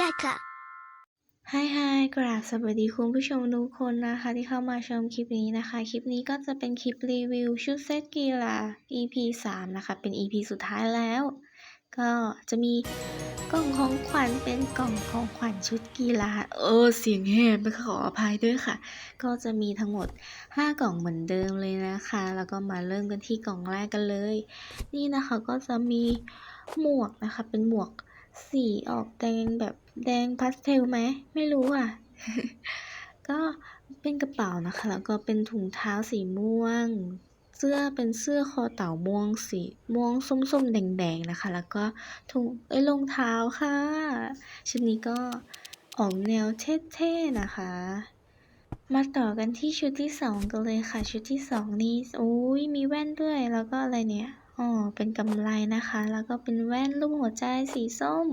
ยายค่ะฮายฮกราบสวัสดีคุณผู้ชมทุกคนนะคะที่เข้ามาชมคลิปนี้นะคะ คลิปนี้ก็จะเป็นคลิปรีวิวชุดเซตกีฬา EP 3 นะคะ เป็น EP สุดท้ายแล้ว ก็จะมีกล่องของขวัญเป็นกล่องของขวัญชุดกีฬา เออ เสียงแหบไปขออภัยด้วยค่ะ ก็จะมีทั้งหมด 5 กล่องเหมือนเดิมเลยนะคะ แล้วก็มาเริ่มกันที่กล่องแรกกันเลย นี่นะคะก็จะมีหมวกนะคะเป็นหมวก สีออกแดงแบบแดงพาสเทลไหมไม่รู้อะ ก็เป็นกระเป๋านะคะ แล้วก็เป็นถุงเท้าสีม่วง เสื้อเป็นเสื้อคอเต่าม่วงสีม่วงส้มๆแดงๆนะคะ แล้วก็ถุงเอ้รองเท้าค่ะชุดนี้ก็ออกแนวเท่ๆนะคะ มาต่อกันที่ชุดที่สองกันเลยค่ะ ชุดที่สองนี่โอ้ยมีแว่นด้วยแล้วก็อะไรเนี่ย อ๋อเป็นกำไลนะคะ แล้วก็เป็นแว่นรูปหัวใจสีส้ม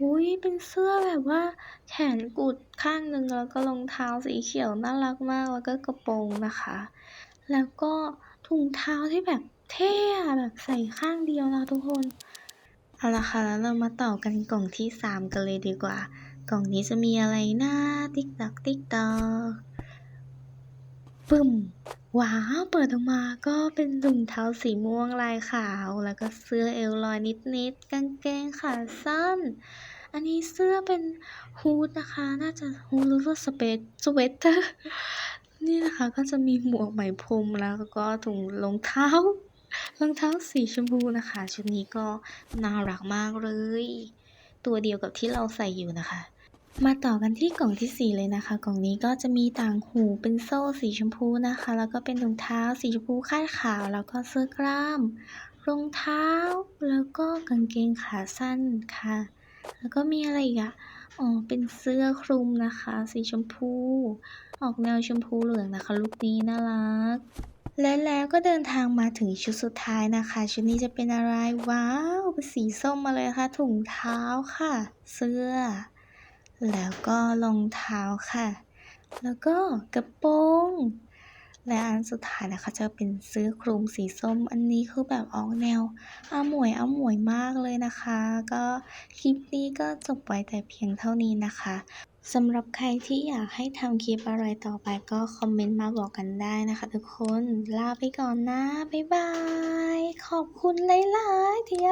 อุ้ยเป็นเสื้อแบบว่า แขนกุดข้างหนึ่งแล้วก็รองเท้าสีเขียวน่ารักมากแล้วก็กระโปรงนะคะ แล้วก็ถุงเท้าที่แบบเท่แบบใส่ข้างเดียวนะทุกคนเอาละค่ะแล้วเรามาต่อกันกล่องที่สามกันเลยดีกว่า กล่องนี้จะมีอะไรนะติ๊กตักติ๊กตอกปึ้ม ว้าว เปิดออกมาก็เป็นถุงเท้าสีม่วงลายขาว แล้วก็เสื้อเอวลอยนิดๆ กางเกงขาสั้น อันนี้เสื้อเป็นฮูดนะคะ น่าจะฮูดหรือว่าสเปซสเวตเตอร์ นี่นะคะก็จะมีหมวกไหมพรมแล้วก็ถุงรองเท้ารองเท้าสีชมพูนะคะ ชุดนี้ก็น่ารักมากเลย ตัวเดียวกับที่เราใส่อยู่นะคะ มาต่อกันที่กล่องที่ 4 เลยนะคะ กล่องนี้ก็จะมีต่างหูเป็นโซ่สีชมพูนะคะ แล้วก็เป็นถุงเท้าสีชมพูคาดขาว แล้วก็เสื้อกล้าม รองเท้า แล้วก็กางเกงขาสั้นค่ะ แล้วก็มีอะไรอีกอะอ๋อ เป็นเสื้อคลุมนะคะ สีชมพู ออกแนวชมพูเหลืองนะคะ ลูกนี้น่ารัก และแล้วก็เดินทางมาถึงชุดสุดท้ายนะคะ ชุดนี้จะเป็นอะไร ว้าว เป็นสีส้มมาเลยค่ะ ถุงเท้าค่ะ เสื้อ แล้วก็รองเท้าค่ะ แล้วก็กระโปรงและอันสุดท้ายนะคะจะเป็นเสื้อคลุมสีส้ม อันนี้คือแบบออกแนวอาหมวยอาหมวยมากเลยนะคะ ก็คลิปนี้ก็จบไว้แต่เพียงเท่านี้นะคะสำหรับใครที่อยากให้ทำคลิปอะไรต่อไปก็คอมเมนต์มาบอกกันได้นะคะทุกคนลาไปก่อนนะ บ๊ายบาย ขอบคุณหลายๆที่